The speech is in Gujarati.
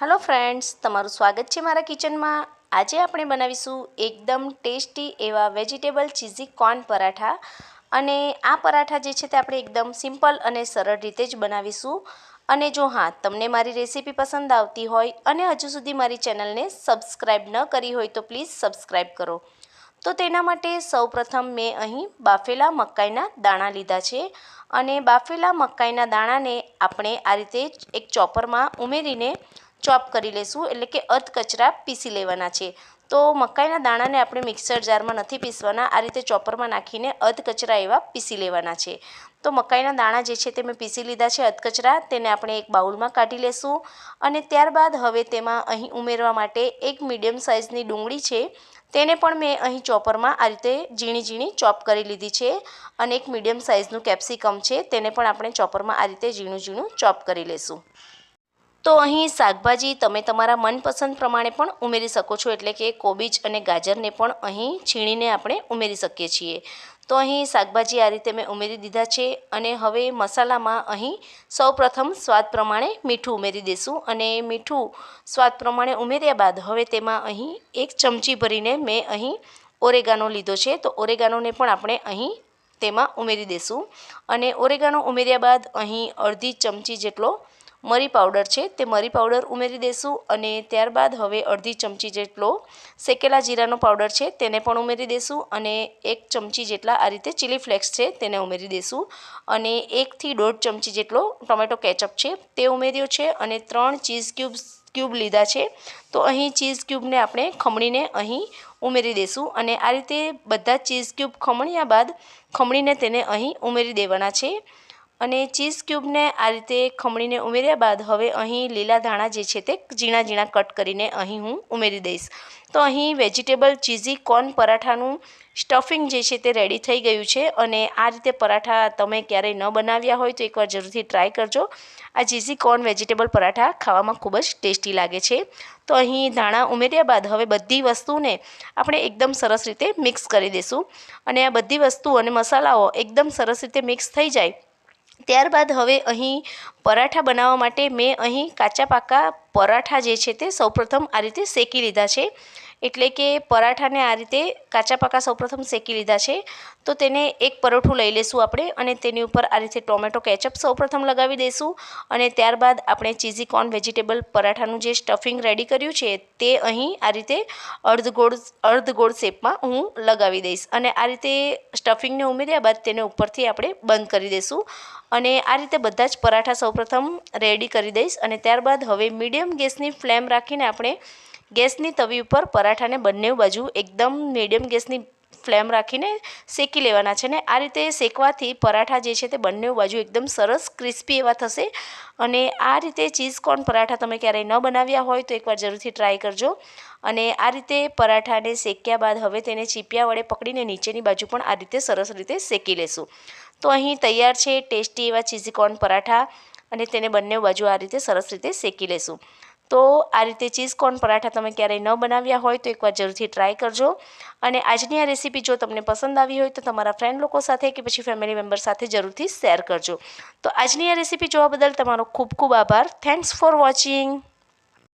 હેલો ફ્રેન્ડ્સ તમારું સ્વાગત છે મારા કિચનમાં. આજે આપણે બનાવીશું એકદમ ટેસ્ટી એવા વેજીટેબલ ચીઝી કોર્ન પરાઠા. અને આ પરાઠા જે છે તે આપણે એકદમ સિમ્પલ અને સરળ રીતે જ બનાવીશું. અને જો હા, તમને મારી રેસીપી પસંદ આવતી હોય અને હજુ સુધી મારી ચેનલને સબસ્ક્રાઈબ ન કરી હોય તો પ્લીઝ સબસ્ક્રાઈબ કરો. તો તેના માટે સૌપ્રથમ મેં અહીં બાફેલા મકાઈના દાણા લીધા છે. અને બાફેલા મકાઈના દાણાને આપણે આ રીતે એક ચોપરમાં ઉમેરીને ચોપ કરી લેશું, એટલે કે અર્ધ કચરા પીસી લેવાના છે. તો મકાઈના દાણાને આપણે મિક્સર જારમાં નથી પીસવાના, આ રીતે ચોપરમાં નાખીને અધકચરા એવા પીસી લેવાના છે. તો મકાઈના દાણા જે છે તે મેં પીસી લીધા છે અધકચરા તેને આપણે એક બાઉલમાં કાઢી લેશું અને ત્યારબાદ હવે તેમાં અહીં ઉમેરવા માટે એક મીડિયમ સાઇઝની ડુંગળી છે, તેને પણ મેં અહીં ચોપરમાં આ રીતે ઝીણી ઝીણી ચોપ કરી લીધી છે અને એક મીડિયમ સાઇઝનું કેપ્સિકમ છે, તેને પણ આપણે ચોપરમાં આ રીતે ઝીણું ઝીણું ચોપ કરી લેશું. તો અહીં શાકભાજી તમે તમારા મનપસંદ પ્રમાણે પણ ઉમેરી શકો છો, એટલે કે કોબીજ અને ગાજરને પણ અહીં છીણીને આપણે ઉમેરી શકીએ છીએ. તો અહીં શાકભાજી આ રીતે મેં ઉમેરી દીધા છે અને હવે મસાલામાં અહીં સૌપ્રથમ સ્વાદ પ્રમાણે મીઠું ઉમેરી દઈશું અને મીઠું સ્વાદ પ્રમાણે ઉમેર્યા બાદ હવે તેમાં અહીં એક ચમચી ભરીને મેં અહીં ઓરેગાનો લીધો છે, તો ઓરેગાનોને પણ આપણે અહીં તેમાં ઉમેરી દઈશું. અને ઓરેગાનો ઉમેર્યા બાદ અહીં અડધી ચમચી જેટલો મરી પાવડર છે તે મરી પાવડર ઉમેરી દઈશું અને ત્યારબાદ હવે અડધી ચમચી જેટલો શેકેલા જીરાનો પાવડર છે તેને પણ ઉમેરી દઈશું અને એક ચમચી જેટલા આ રીતે ચીલી ફ્લેક્સ છે તેને ઉમેરી દઈશું અને એકથી દોઢ ચમચી જેટલો ટોમેટો કેચઅપ છે તે ઉમેર્યો છે અને ત્રણ ચીઝ ક્યુબ્સ, ક્યુબ લીધા છે. તો અહીં ચીઝ ક્યુબને આપણે ખમણીને અહીં ઉમેરી દઈશું અને આ રીતે બધા ચીઝ ક્યુબ ખમણ્યા બાદ ખમણીને તેને અહીં ઉમેરી દેવાના છે. અને ચીઝ ક્યુબને આ રીતે ખમણીને ઉમેર્યા બાદ હવે અહીં લીલા ધાણા જે છે તે ઝીણા ઝીણા કટ કરીને અહીં હું ઉમેરી દઈશ. તો અહીં વેજીટેબલ ચીઝી કોર્ન પરાઠાનું સ્ટફિંગ જે છે તે રેડી થઈ ગયું છે અને આ રીતે પરાઠા તમે ક્યારેય ન બનાવ્યા હોય તો એકવાર જરૂરથી ટ્રાય કરજો. આ ચીઝી કોર્ન વેજીટેબલ પરાઠા ખાવામાં ખૂબ જ ટેસ્ટી લાગે છે. તો અહીં ધાણા ઉમેર્યા બાદ હવે બધી વસ્તુને આપણે એકદમ સરસ રીતે મિક્સ કરી દઈશું. અને આ બધી વસ્તુ અને મસાલાઓ એકદમ સરસ રીતે મિક્સ થઈ જાય ત્યારબાદ હવે અહીં પરાઠા બનાવવા માટે મેં અહીં કાચા પાકા પરાઠા જે છે તે સૌપ્રથમ આ રીતે શેકી લીધા છે. એટલે કે પરાઠાને આ રીતે કાચા પાકા સૌપ્રથમ શેકી લીધા છે. તો તેને એક પરોઠું લઈ લઈશું આપણે અને તેની ઉપર આ રીતે ટોમેટો કેચઅપ સૌપ્રથમ લગાવી દઈશું અને ત્યારબાદ આપણે ચીઝી કોર્ન વેજીટેબલ પરાઠાનું જે સ્ટફિંગ રેડી કર્યું છે તે અહીં આ રીતે અર્ધગોળ અર્ધગોળ શેપમાં હું લગાવી દઈશ અને આ રીતે સ્ટફિંગને ઉમેર્યા બાદ તેને ઉપરથી આપણે બંધ કરી દઈશું અને આ રીતે બધા જ પરાઠા સૌપ્રથમ રેડી કરી દઈશ અને ત્યારબાદ હવે મીડિયમ ગેસની ફ્લેમ રાખીને આપણે ગેસની તવી ઉપર પરાઠાને બંને બાજુ એકદમ મીડિયમ ગેસની ફ્લેમ રાખીને શેકી લેવાના છે ને આ રીતે શેકવાથી પરાઠા જે છે તે બંને બાજુ એકદમ સરસ ક્રિસ્પી એવા થશે. અને આ રીતે ચીઝ કોર્ન પરાઠા તમે ક્યારેય ન બનાવ્યા હોય તો એકવાર જરૂરથી ટ્રાય કરજો. અને આ રીતે પરાઠાને શેક્યા બાદ હવે તેને ચીપિયા વડે પકડીને નીચેની બાજુ પણ આ રીતે સરસ રીતે શેકી લેશું. તો અહીં તૈયાર છે ટેસ્ટી એવા ચીઝી કોર્ન પરાઠા અને તેને બંને બાજુ આ રીતે સરસ રીતે શેકી લેશું. તો આ રીતે ચીઝ કોર્ન પરાઠા તમે ક્યારેય ન બનાવ્યા હોય તો એકવાર જરૂરથી ટ્રાય કરજો. અને આજની આ રેસીપી જો તમને પસંદ આવી હોય તો તમારા ફ્રેન્ડ લોકો સાથે કે પછી ફેમિલી મેમ્બર સાથે જરૂરથી શેર કરજો. તો આજની આ રેસીપી જોવા બદલ તમારો ખૂબ ખૂબ આભાર. Thanks for watching